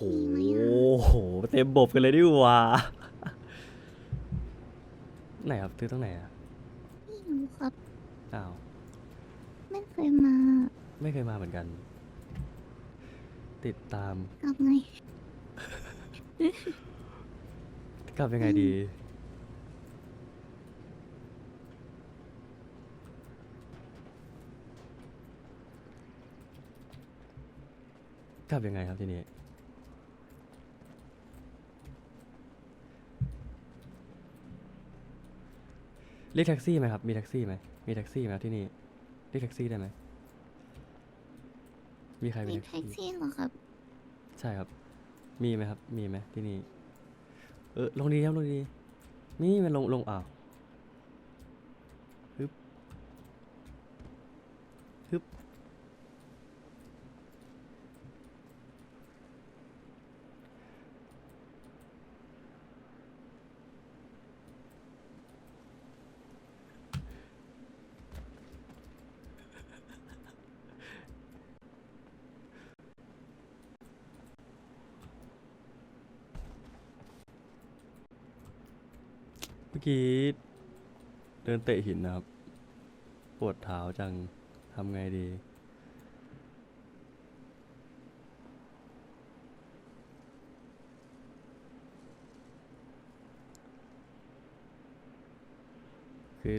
โหเต็มบบกันเลยดิว่าไหนครับซื้อตรงไหนอะไม่รู้ครับ อ้าวไม่เคยมา ไม่เคยมาเหมือนกัน ติดตามกลับไงกลับยังไงดี กลับยังไงครับทีนี้ เรียกแท็กซี่ไหมครับ มีแท็กซี่ไหมมีแท็กซี่ไหมครับที่นี่ เรียกแท็กซี่ได้ไหม มีใครเป็นมีแท็กแท็กซี่ ซี่เหรอครับ ใช่ครับ มีไหมครับ มีไหมที่นี่ เออ ลงดีครับ ลงดี นี่มันลง ลงอ้าวฮึบฮึบ กี้เดินเตะหินนะครับ ปวดเท้าจังทำไงดี คือ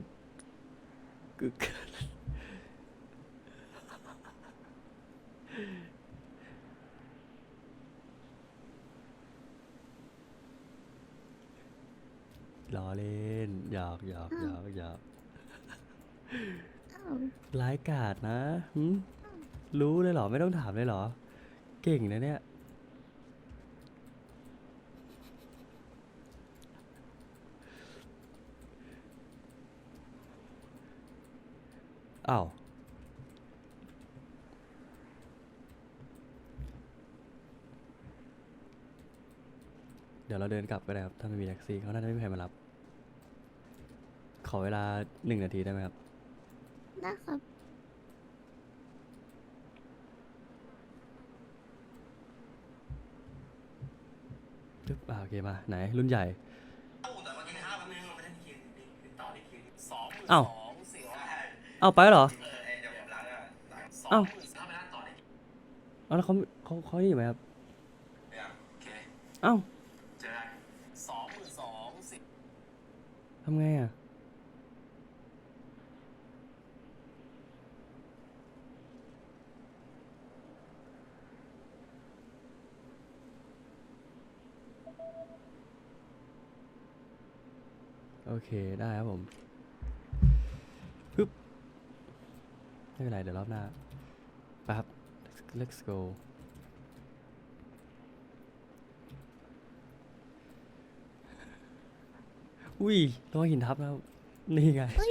คือล้อเล่นหย อกหยอกหยอกหยอกอ้าวร้ายกาจนะหึรู้เลยเหรอ ไม่ต้องถามเลยเหรอ เก่งนะเนี่ย อ้าว เดี๋ยวเราเดินกลับก็ได้ครับ ถ้าไม่มีแท็กซี่เขาน่าจะไม่มีใครมารับ ขอเวลาหนึ่งนาทีได้ไหมครับ นะครับปึ๊บอ่าโอเคมา ไหน รุ่นใหญ่แต่วันที่ห้าวันนึงเราไม่ได้คิวติดต่อได้คิวสองหมื่นอ้าวสองสี่ร้อยเอาไปแล้วเหรอ เออเดี๋ยวผมล้างอะสองอ้าวหมื่นถ้าไม่ได้ต่อได้คิวเอาแล้วเขาเขาเขานี่ไหมครับเนี่ยโอเคเอ้าเจอกันสองหมื่นสองสิบทำไงอะ โอเค ได้ครับผมปึ๊บไม่เป็นไร เดี๋ยวรอบหน้าไปครับ let's go อุ้ยระวังหินทับนะครับ นี่ไง เฮ้ย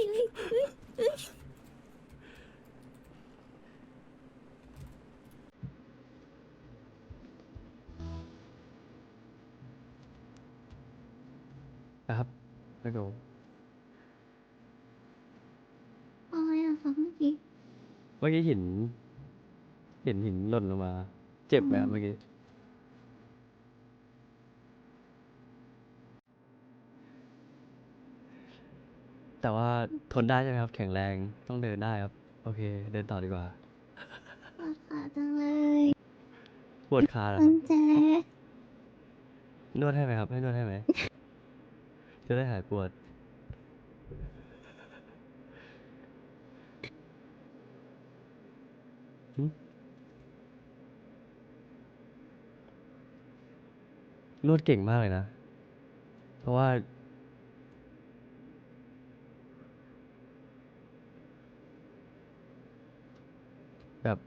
แล้วก็อะไรอะครับเมื่อกี้เมื่อกี้หิน เห็นหินหล่นลงมา เจ็บไหมครับเมื่อกี้ แต่ว่าทนได้ใช่ไหมครับ แข็งแรงต้องเดินได้ครับ โอเค เดินต่อดีกว่าปวดขาจังเลยปวดขาเหรอกุญแจนวดให้ไหมครับ ให้นวดให้ไหม จะได้หายปวด นวดเก่งมากเลยนะ เพราะว่า แบบ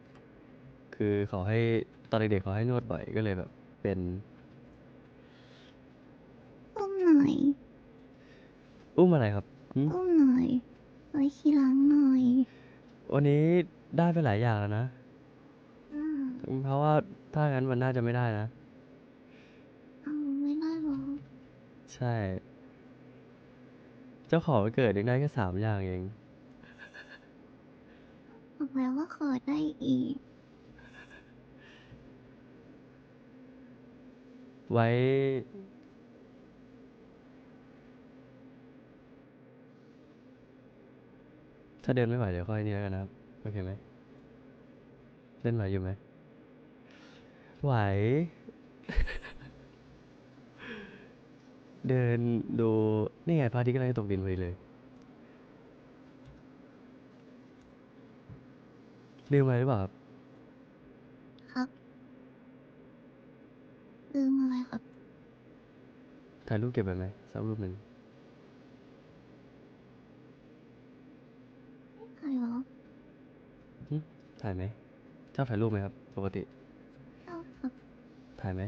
คือเขาให้ตอนเด็กๆเขาให้นวดบ่อยก็เลยแบบเป็น อุ้มหน่อย อุ้มอะไรครับหึอุ้มหน่อยไว้ขี้หลังหน่อยวันนี้ได้ไปหลายอย่างแล้วนะ อืมเพราะว่าถ้างั้นมันน่าจะไม่ได้นะ เอาไม่ได้หรอใช่ เจ้าของวันเกิดยังได้แค่สามอย่างเอง บอกแล้วว่าขอได้อีก ไว้ ถ้าเดินไม่ไหวเดี๋ยวค่อยนี่แล้วกันนะครับ โอเคไหมเล่นไหวอยู่ไหม ไหว เดินดูนี่ไงพระอาทิตย์กำลังจะตกดินพอดีเลยลืมอะไรหรือเปล่าครับ ครับลืมอะไรครับ ถ่ายรูปเก็บไว้ไหมสักรูปหนึ่ง ใครเหรอ ถ่ายไหมชอบถ่ายรูปไหมครับ ปกติเอ้าครับถ่ายไหม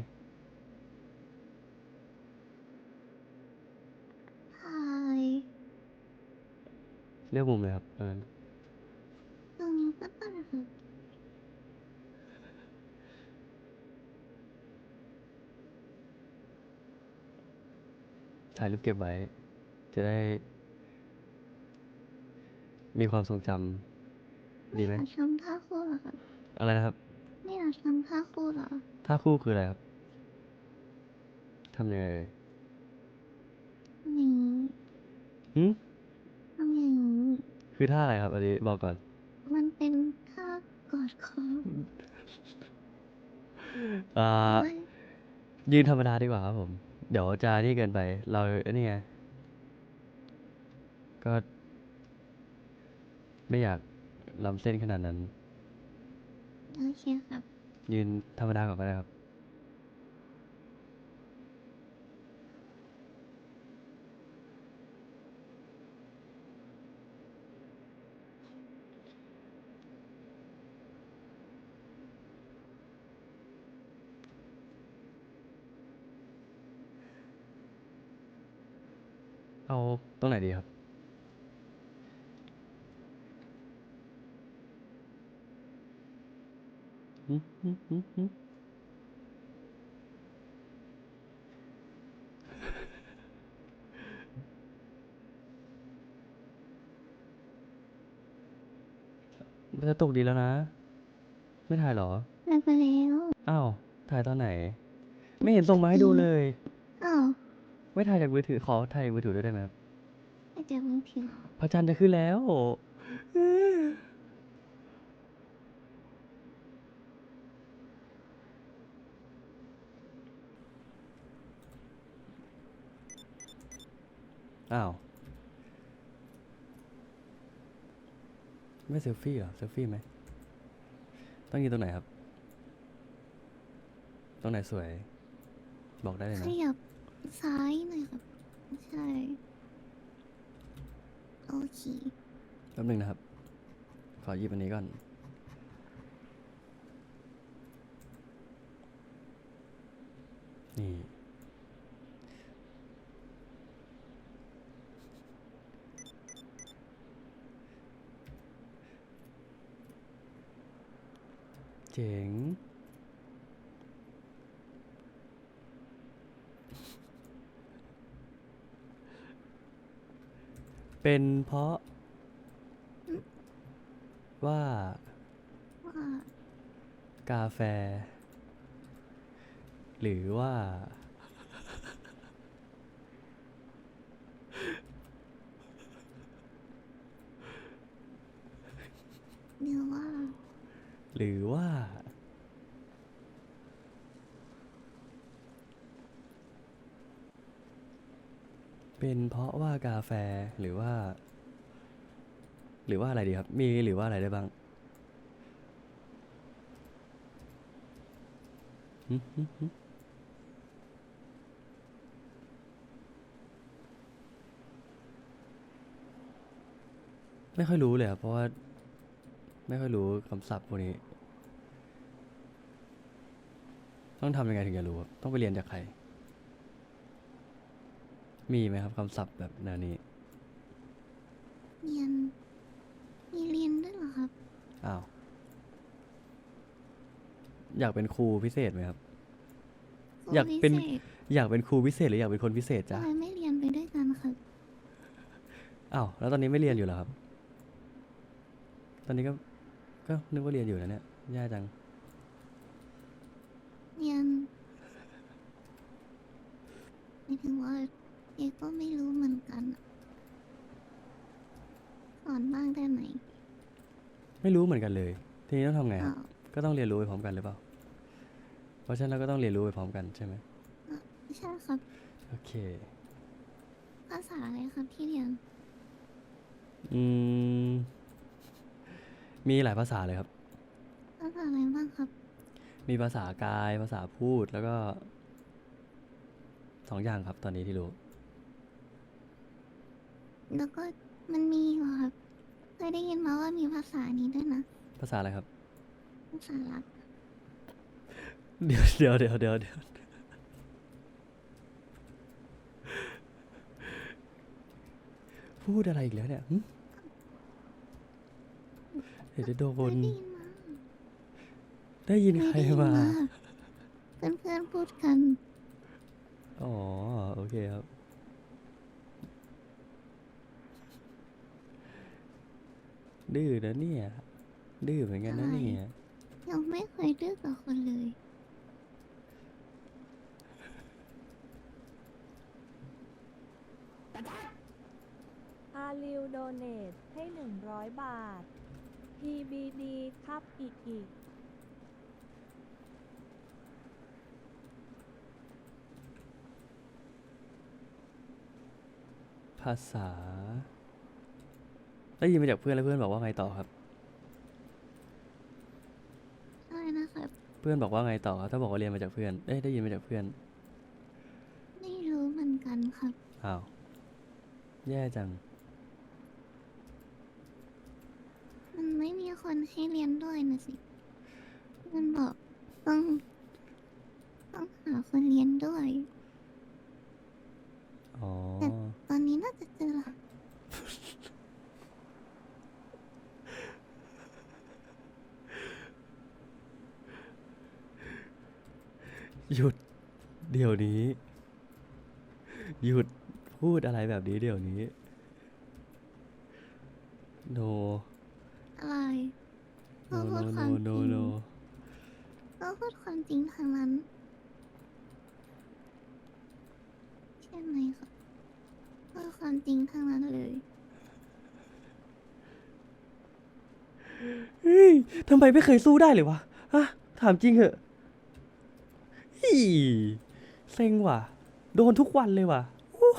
ถ่ายเลือกมุมเลยครับเออตรงนี้ก็ได้ครับถ่ายรูปเก็บไว้ จะได้ มีความทรงจำ ดีไหมอยากทำท่าคู่เหรอครับอะไรนะครับไม่อยากทำท่าคู่เหรอท่าคู่คืออะไรครับทำยังไงเอ่ยอย่างนี้หืมทำอย่างนี้คือท่าอะไรครับอันนี้บอกก่อน มันเป็นท่ากอดคออ่า ไม่ยืนธรรมดาดีกว่าครับผม เดี๋ยวจะนี่เกินไป เราอันนี่ไงก็ ไม่อยาก ล้ำเส้นขนาดนั้น โอเคครับ ยืนธรรมดาก่อนก็ได้ครับ เอาตรงไหนดีครับ หึหึหึหึ มันจะตกดีแล้วนะ ไม่ถ่ายเหรอเลิกไปแล้ว อ้าว ถ่ายตอนไหน ไม่เห็นส่งมาให้ดูเลย อ้าวไม่ถ่ายจากมือถือ ขอถ่ายจากมือถือด้วยได้ไหมครับไอเจ็บมือถือพระจันทร์จะขึ้นแล้ว อ้าว ไม่เซลฟี่เหรอ เซลฟี่ไหม ต้องยืนตรงไหนครับ ตรงไหนสวย บอกได้เลยขนะ ยับซ้ายหน่อยครับ ใช่ โอเค แป๊บหนึงนะครับ ขอหยิบอันนี้ก่อน นี่ เจ๋ง เป็นเพราะ ว่าว่ากาแฟ หรือว่า เดี๋ยวว่า หรือว่า เป็นเพราะว่ากาแฟหรือว่า หรือว่าอะไรดีครับ มีหรือว่าอะไรได้บ้างหึหึหึไม่ค่อยรู้เลยครับเพราะว่า ไม่ค่อยรู้คำศัพท์พวกนี้ ต้องทำยังไงถึงจะรู้ครับ ต้องไปเรียนจากใคร มีไหมครับคำศัพท์แบบแนวนี้ เรียน มีเรียนด้วยเหรอครับ อ้าว อยากเป็นครูพิเศษไหมครับครูอยากเป็นพิศษอยากเป็นครูพิเศษหรืออยากเป็นคนพิเศษจ้ะทำไมไม่เรียนไปด้วยกันครับ อ้าว แล้วตอนนี้ไม่เรียนอยู่เหรอครับ ตอนนี้ก็ ก็นึกว่าเรียนอยู่นะเนี่ยแย่จัง เรียนายถึงว่าเอกก็ไม่รู้เหมือนกันอะสอนบ้างได้ไหมไม่รู้เหมือนกันเลย ทีนี้ต้องทำไงครับอ้าวก็ต้องเรียนรู้ไปพร้อมกันหรือเปล่า เพราะฉะนั้นเราก็ต้องเรียนรู้ไปพร้อมกันใช่ไหมใช่ครับ โอเค ภาษาอะไรครับที่เรียน อืม มีหลายภาษาเลยครับ ภาษาอะไรบ้างครับ มีภาษากายภาษาพูดแล้วก็สองอย่างครับ ตอนนี้ที่รู้ แล้วก็มันมีเหรอครับเคยได้ยินมาว่ามีภาษานี้ด้วยนะภาษาอะไรครับ ภาษาลับเดี๋ยวเดี๋ยวเดี๋ยวเดี๋ยวเดี๋ยวพูดอะไรอีกแล้วเนี่ยหึเดี๋ยวจะโดเคยนได้ยินมา ได้ยินเคยใครได้ยินมา เพื่อนเพื่อนๆพูดกัน อ๋อ โอเคครับ ดื้อนะเนี่ย ดื้อเหมือนกันนะใช่ เนี่ย ยังไม่เคยดื้อกับคนเลย อาลิวโดเนทให้ 100 บาท PBD ครับอีกอีก ภาษา ได้ยินมาจากเพื่อนแล้วเพื่อนบอกว่าไงต่อครับ ใช่นะครับ เพื่อนบอกว่าไงต่อครับถ้าบอกว่าเรียนมาจากเพื่อน เอ้ยได้ยินมาจากเพื่อน ไม่รู้เหมือนกันครับ อ้าว แย่จัง มันไม่มีคนให้เรียนด้วยนะสิ มันบอกต้อง ต้องหาคนเรียนด้วย อ๋อตอนนี้น่าจะเจอละหยุด เดี๋ยวนี้ หยุดพูดอะไรแบบนี้เดี๋ยวนี้โนอะไรโนก็โนพูดโนความจโนริงโน ก็พูดความจริงทางนั้น ใช่ไหมครับพูดความจริงทางนั้นเลย เฮ้ยทำไมไม่เคยสู้ได้เลยวะฮะถามจริงเหอะฮี่เซ็งว่ะ โดนทุกวันเลยว่ะอู้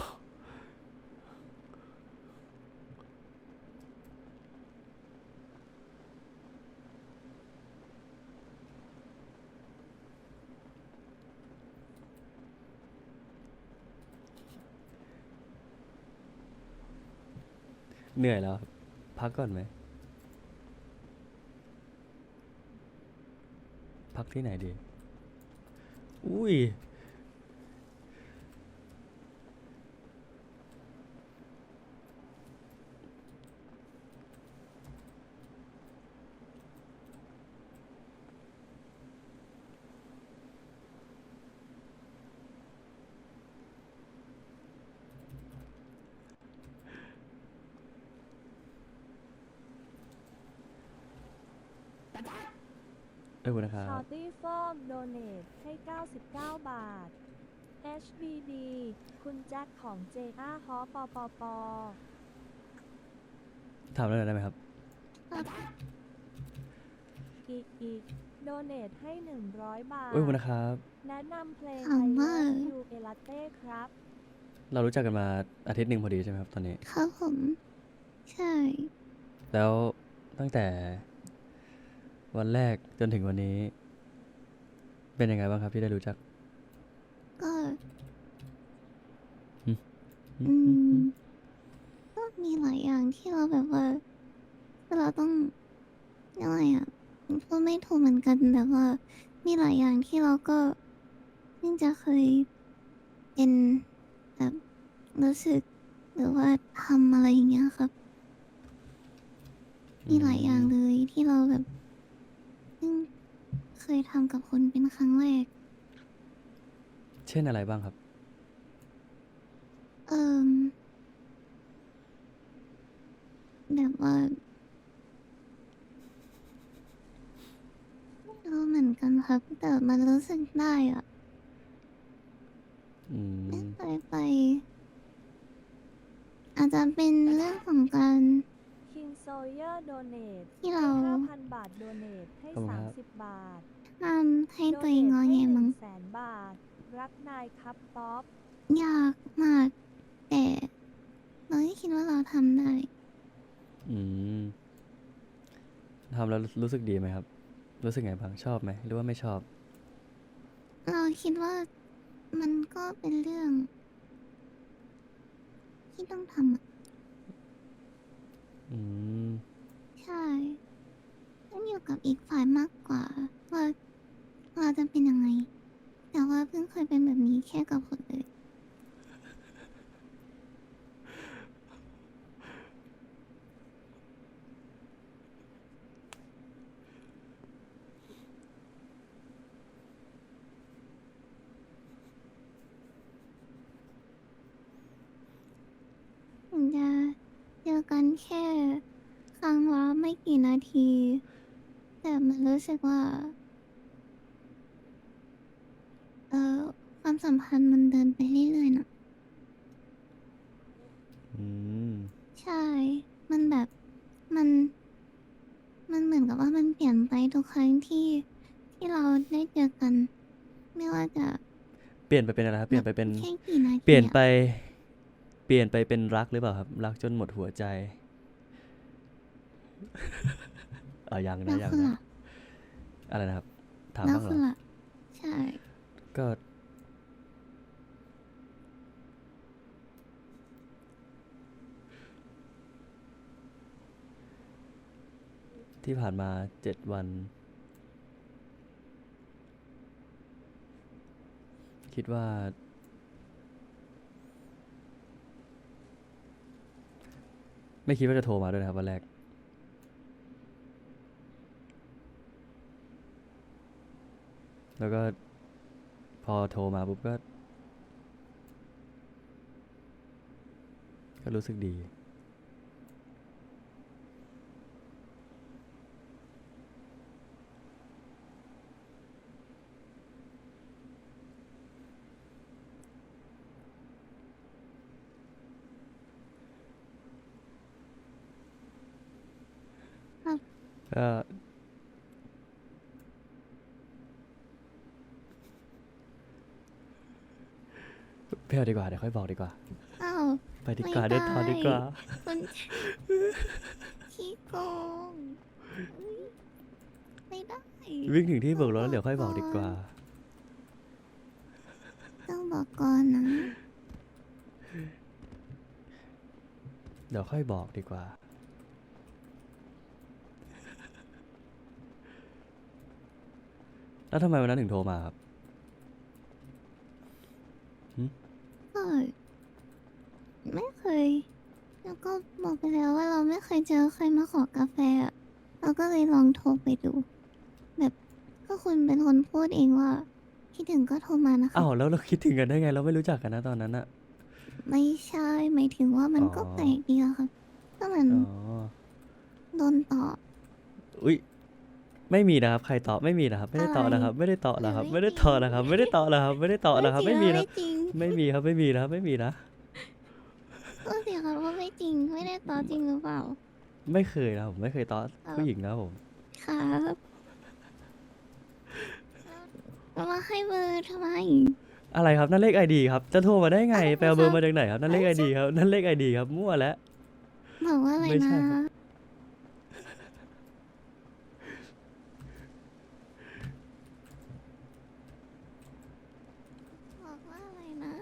เหนื่อยแล้วครับพักก่อนไหม พักที่ไหนดี อุ้ย เออนะครัชอบตตี้ฟอมโดเนทให้ 99 บาท HBD คุณแจ็คของ JR ฮอปปป ถามแล้วหน่อยได้ไหมครับ อีกอีกโดเนทให้ 100 บาท เอ้ยขอบคุณนะครับ แนะนำเพลงถามไว่ายูเอลาเต้ครับ เรารู้จักกันมาอาทิตย์หนึ่งพอดีใช่ไหมครับตอนนี้ ครับผม ใช่ แล้วตั้งแต่ วันแรกจนถึงวันนี้ เป็นยังไงบ้างครับที่ได้รู้จัก ก็อือืมอืมมอืมก็มีหลายอย่างที่เราแบบว่าเราต้องยังไงอะพูดไม่ถูกเหมือนกันแต่ว่า มีหลายอย่างที่เราก็เพิ่งจะเคยเป็นแบบรู้สึกหรือว่าทำอะไรอย่างเงี้ยครับ มีหลายอย่างเลยที่เราแบบเพิ่งเคย ทำกับคนเป็นครั้งแรก เช่นอะไรบ้างครับ เอ่มแบบว่าไม่รู้เหมือนกันครับ แต่มันรู้สึกได้อะอืไม่มเคยไปจะเป็นเรื่องของการ คิงโซเยอร์โดเนทที่เรา 5,000 บาทโดเนทให้ขอบคุณครับ30 บาท ทำให้ตัวเองงอแงมั้งแสนบาท รักนายครับป๊อปยากมาก แต่เราก็คิดว่าเราทำได้ อืมทำแล้วรู้สึกดีไหมครับ รู้สึกไงบ้างชอบไหมหรือว่าไม่ชอบ เราคิดว่ามันก็เป็นเรื่อง ที่ต้องทำอะอืม ใช่ต้องอยู่กับอีกฝ่ายมากกว่าว่า เราจะเป็นยังไง แต่ว่าเพิ่งเคยเป็นแบบนี้แค่กับคนอื่นถึงจะเจอกันแค่ ครั้งละไม่กี่นาที แต่มันรู้สึกว่า เออความสัมพันธ์มันเดินไปเรื่อยๆนะอืม ใช่ มันแบบ มัน มันเหมือนกับว่ามันเปลี่ยนไปทุกครั้งที่ที่เราได้เจอกัน ไม่ว่าจะเปลี่ยนไปเป็นอะไรครับ เปลี่ยนไปเป็น แค่กี่นาทีอะเปลี่ยนไป เปลี่ยนไปเป็นรักหรือเปล่าครับ รักจนหมดหัวใจ เออยังแล้นะวยังคุณนะล่ะอะไรนะครับ ถามแล้วบ้างเหรคุอณล่ะ ใช่ ก็ที่ผ่านมาเจ็ดวัน คิดว่า ไม่คิดว่าจะโทรมาด้วยนะครับวันแรกแล้วก็ อโทรมาปุ๊บก็ ก็รู้สึกดีครับก็ ไม่เอาดีกว่าเดี๋ยวค่อยบอกดีกว่า อ้าวไปดีกว่าไม่เดินทางได้ดีกว่า คุณขี้โกงอุ๊ยไม่ได้ วิ่งถึงที่เบิกรถแล้วเดี๋ยวค่อยบอกดีกว่า ต้องบอกก่อนนะเดี๋ยวค่อยบอกดีกว่า แล้วทำไมวันนั้นถึงโทรมาครับ ก็ไม่เคย แล้ว ก็บอกไปแล้วว่าเราไม่เคยเจอใครมาขอกาแฟอะเราก็เลยลองโทรไปดู แบบก็คุณเป็นคนพูดเองว่าคิดถึงก็โทรมานะคะ อ้าวแล้วเราคิดถึงกันได้ไง เราไม่รู้จักกันนะตอนนั้นอะ ไม่ใช่หมายถึงว่ามันก็อ๋อ แปลกดีอะค่ะก็เหมือนอ๋อ โดนตอบอุ้ยไม่มีนะครับ ใครตอบไม่มีนะครับไม่ได้ตอบนะครับ ไม่ได้ตอบนะครับ ไม่ได้ตอบนะครับ ไม่ได้ตอบนะครับ ไม่ได้ตอบนะครับ ไม่มีนะไม่จริงไม่มีครับไม่มีนะครับไม่มีนะ ก็เสียค่ะว่าไม่จริงไม่ได้ตอบจริงหรือเปล่า ไม่เคยนะผมไม่เคยตอบครับผู้หญิงนะผม ครับแล้วมาให้เบอร์ทำไม อะไรครับนั่นเลขไอดีครับจะโทรมาได้ไงอะไรไปเอาเบอร์ครับมาจากไหนครับนั่นเลขไอดีครับนั่นเลขไอดีครับมั่วแล้ว บอกว่าอะไรไม่ใช่นะครับ บอกว่าอะไรนะ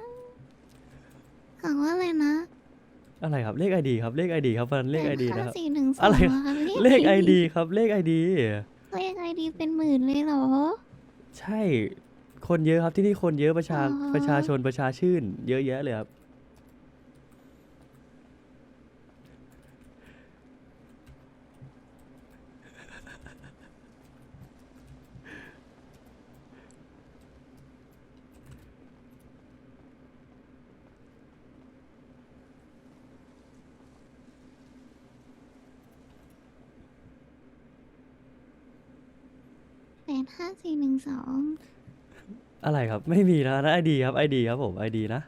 บอกว่าอะไรนะ อะไรครับเลขไอดีครับเลขไอดีครับมันเลขไอดีนะครับ สี่หนึ่งสองอะไรเหรอคะเลขไอดีครับเลขไอดีเลขไอดีเป็นหมื่นเลยเหรอ ใช่คนเยอะครับที่นี่คนเยอะประชาอ๋อ ประชาชนประชาชื่น เยอะแยะเลยครับ แปด ห้าสี่หนึ่งสองอะไรครับ ไม่มีนะนะไอดีครับไอดีครับผมไอดีนะ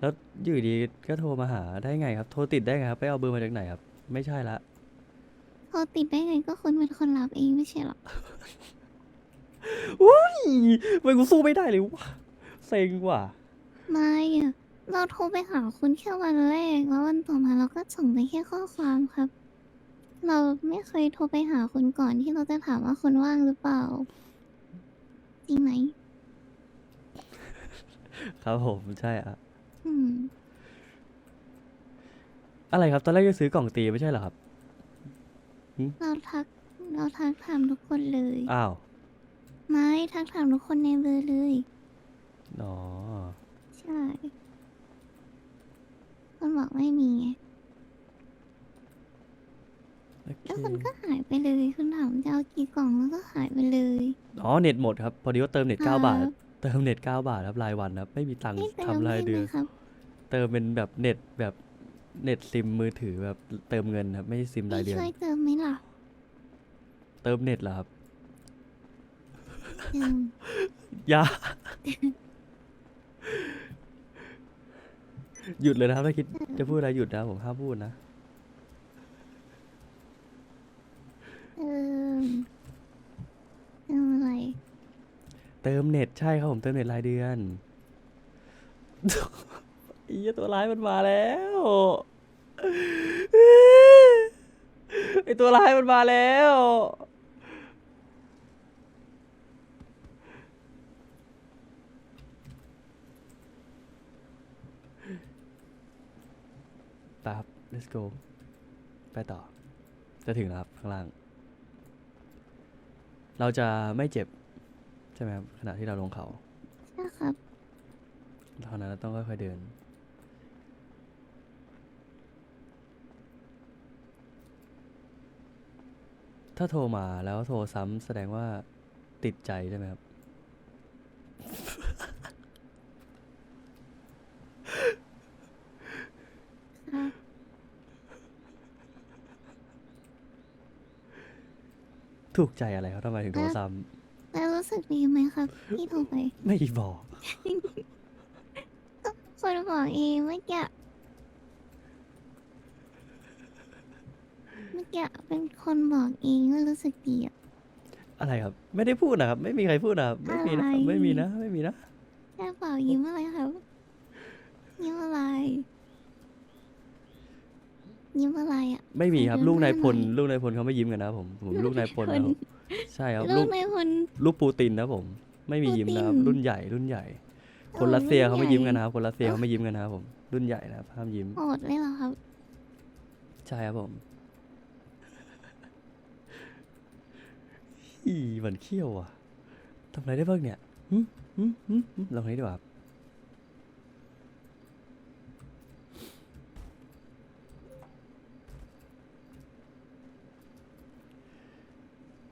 แล้วอยู่ดีก็โทรมาหาได้ไงครับ โทรติดได้ไงครับ ไปเอาเบอร์มาจากไหนครับ ไม่ใช่ละโทรติดได้ไงก็คุณเป็นคนรับเองไม่ใช่หรออุ้ยมันกูสู้ไม่ได้เลยวะเซ็งว่ะไม่อะเราโทรไปหาคุณแค่วันแรกแล้ววันต่อมาเราก็ส่งไปแค่ข้อความครับ เราไม่เคยโทรไปหาคุณก่อนที่เราจะถามว่าคุณว่างหรือเปล่า จริงไหมครับผมใช่อะอืม อะไรครับ ตอนแรกจะซื้อกล่องตีไม่ใช่เหรอครับ เราทัก เราทักถามทุกคนเลยอ้าวไม่ทักถามทุกคนในเบอร์เลย อ๋อ ใช่คนบอกไม่มีไง โอเคแล้วคุณก็หายไปเลยคุณถามจะเอากี่กล่องแล้วก็หายไปเลยอ๋อเน็ตหมดครับพอดีว่าเติมเน็ตเก้าครับบาท เติมเน็ตเก้าบาทครับรายวันครับไม่มีตังค์ไม่เติมทำรายได้เดืไหอมนครับเติมเป็นแบบเน็ตแบบเน็ตซิมมือถือแบบเติมเงินครับไม่ใช่ซิมไม่รายเดือน ช่วยเติมไหมล่ะเติมเน็ตเหรอครับเติมอย่าหยุดเลยนะครับถ้าคิดจะพูดอะไรหยุดนะผมห้ามพูดนะ เติมเติมอะไร เติมเน็ตใช่ครับผมเติมเน็ตรายเดือนอียตัวร้ายมันมาแล้วไอตัวร้ายมันมาแล้วไปครับ let's go ไปต่อ จะถึงแล้วครับ ข้างล่าง เราจะไม่เจ็บ ใช่ไหมครับขณะที่เราลงเขาใช่ครับเท่านั้นเราต้องค่อยๆเดิน ถ้าโทรมาแล้วโทรซ้ำแสดงว่าติดใจใช่ไหมครับครับถูกใจอะไรครับทำไมถึงโทรซ้แล้ว รู้สึกดีไหมครับที่โทรไปำไม่บอก คนบอกเองเมื่อกี้เมื่อกี้เป็นคนบอกเองว่ารู้สึกดีอะอะไรครับ ไม่ได้พูดนะครับ ไม่มีใครพูดนะครับไม่มีนะอะไรไม่มีนะไม่มีนะแค่เปล่ายิ้มอะไรครับ ยิ้มอะไร ยิ้มอะไรอะ ไม่มีครับขอดูลูกนายหน้าพลหน่อยลูกนายพลเขาไม่ยิ้มกันนะครับผมผมลูกนายพลนะครับผม ใช่ครับลูลูกกในคนลูกปูตินนะครับผม ไม่มียิ้มนะครับปูตินรุ่นใหญ่รุ่นใหญ่ คนเออรัสเซียเขาไม่รุ่นใหญ่ยิ้มกันนะครับคนรัสเซียเขาไม่ยิ้มกันนะครับผมรุ่นใหญ่นะครับห้ามยิ้มโหดเลยเหรอครับ ใช่ครับผมอีหมันเขี้ยวอะทำอะไรได้บ้างเนี่ยหึหึหึหึลองนี้ดีกว่าครับ